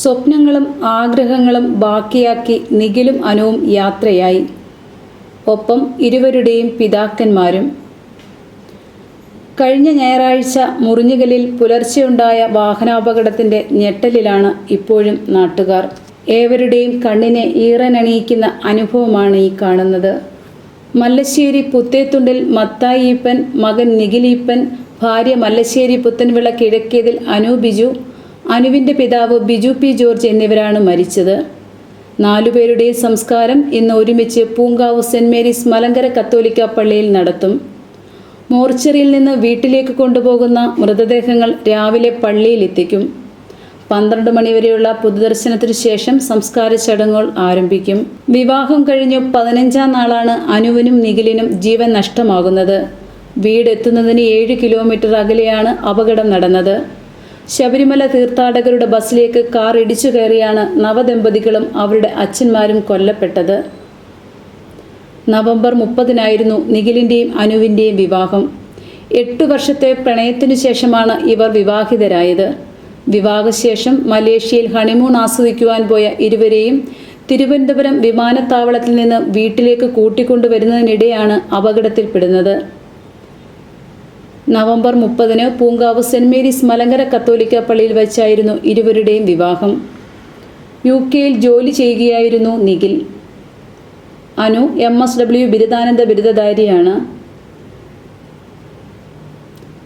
സ്വപ്നങ്ങളും ആഗ്രഹങ്ങളും ബാക്കിയാക്കി നിഖിലും അനുവും യാത്രയായി. ഒപ്പം ഇരുവരുടെയും പിതാക്കന്മാരും. കഴിഞ്ഞ ഞായറാഴ്ച മുറിഞ്ഞുകലിൽ പുലർച്ചെയുണ്ടായ വാഹനാപകടത്തിന്റെ ഞെട്ടലിലാണ് ഇപ്പോഴും നാട്ടുകാർ. ഏവരുടെയും കണ്ണിനെ ഈറനണിയിക്കുന്ന അനുഭവമാണ് ഈ കാണുന്നത്. മല്ലശ്ശേരി പുത്തേത്തുണ്ടിൽ മത്തായിപ്പൻ മകൻ നിഖിലീപ്പൻ ഭാര്യ മല്ലശ്ശേരി പുത്തൻവിള കിഴക്കേതിൽ അനു ബിജു അനുവിന്റെ പിതാവ് ബിജു പി ജോർജ് എന്നിവരാണ് മരിച്ചത്. നാലുപേരുടെയും സംസ്കാരം ഇന്ന് ഒരുമിച്ച് പൂങ്കാവ് സെന്റ് മേരീസ് മലങ്കര കത്തോലിക്ക പള്ളിയിൽ നടത്തും. മോർച്ചറിയിൽ നിന്ന് വീട്ടിലേക്ക് കൊണ്ടുപോകുന്ന മൃതദേഹങ്ങൾ രാവിലെ പള്ളിയിലെത്തിക്കും പന്ത്രണ്ട് മണിവരെയുള്ള പൊതുദർശനത്തിനു ശേഷം സംസ്കാര ചടങ്ങുകൾ ആരംഭിക്കും. വിവാഹം കഴിഞ്ഞു പതിനഞ്ചാം നാളാണ് അനുവിനും നിഖിലിനും ജീവൻ നഷ്ടമാകുന്നത്. വീടെത്തുന്നതിന് ഏഴ് കിലോമീറ്റർ അകലെയാണ് അപകടം നടന്നത്. ശബരിമല തീർത്ഥാടകരുടെ ബസ്സിലേക്ക് കാർ ഇടിച്ചു കയറിയാണ് നവദമ്പതികളും അവരുടെ അച്ഛന്മാരും കൊല്ലപ്പെട്ടത്. നവംബർ മുപ്പതിനായിരുന്നു നിഖിലിന്റെയും അനുവിന്റെയും വിവാഹം. എട്ടു വർഷത്തെ പ്രണയത്തിനു ശേഷമാണ് ഇവർ വിവാഹിതരായത്. വിവാഹശേഷം മലേഷ്യയിൽ ഹണിമൂൺ ആസ്വദിക്കുവാൻ പോയ ഇരുവരെയും തിരുവനന്തപുരം വിമാനത്താവളത്തിൽ നിന്ന് വീട്ടിലേക്ക് കൂട്ടിക്കൊണ്ടുവരുന്നതിനിടെയാണ് അപകടത്തിൽപ്പെടുന്നത്. നവംബർ മുപ്പതിന് പൂങ്കാവ് സെന്റ് മേരീസ് മലങ്കര കത്തോലിക്ക പള്ളിയിൽ വച്ചായിരുന്നു ഇരുവരുടെയും വിവാഹം. യു കെയിൽ ജോലി ചെയ്യുകയായിരുന്നു Nikhil. Anu M S W ബിരുദാനന്ദ ബിരുദധാരിയാണ്.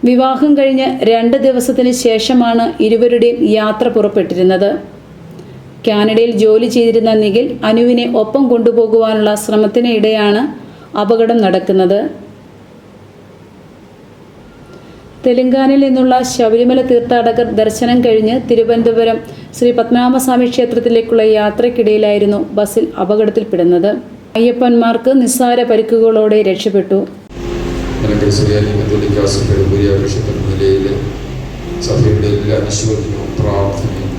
വിവാഹം കഴിഞ്ഞ് രണ്ട് ദിവസത്തിന് ശേഷമാണ് ഇരുവരുടെയും യാത്ര പുറപ്പെട്ടിരുന്നത്. കാനഡയിൽ ജോലി ചെയ്തിരുന്ന നിഖിൽ അനുവിനെ ഒപ്പം കൊണ്ടുപോകുവാനുള്ള ശ്രമത്തിനിടെയാണ് അപകടം നടക്കുന്നത്. തെലങ്കാനയിൽ നിന്നുള്ള ശബരിമല തീർത്ഥാടകർ ദർശനം കഴിഞ്ഞ് തിരുവനന്തപുരം ശ്രീ പത്മനാഭസ്വാമി ക്ഷേത്രത്തിലേക്കുള്ള യാത്രക്കിടയിലായിരുന്നു ബസ്സിൽ അപകടത്തിൽപ്പെടുന്നത്. അയ്യപ്പന്മാർക്ക് നിസ്സാര പരിക്കുകളോടെ രക്ഷപ്പെട്ടു. പ്രാർത്ഥനയും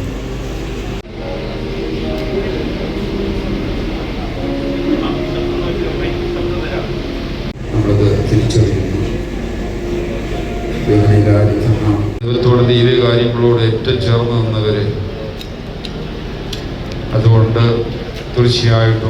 ദൈവത്തോട് ദൈവകാര്യങ്ങളോട് ഏറ്റവും ചേർന്ന് നിന്നവരെ അതുകൊണ്ട് തീർച്ചയായിട്ടും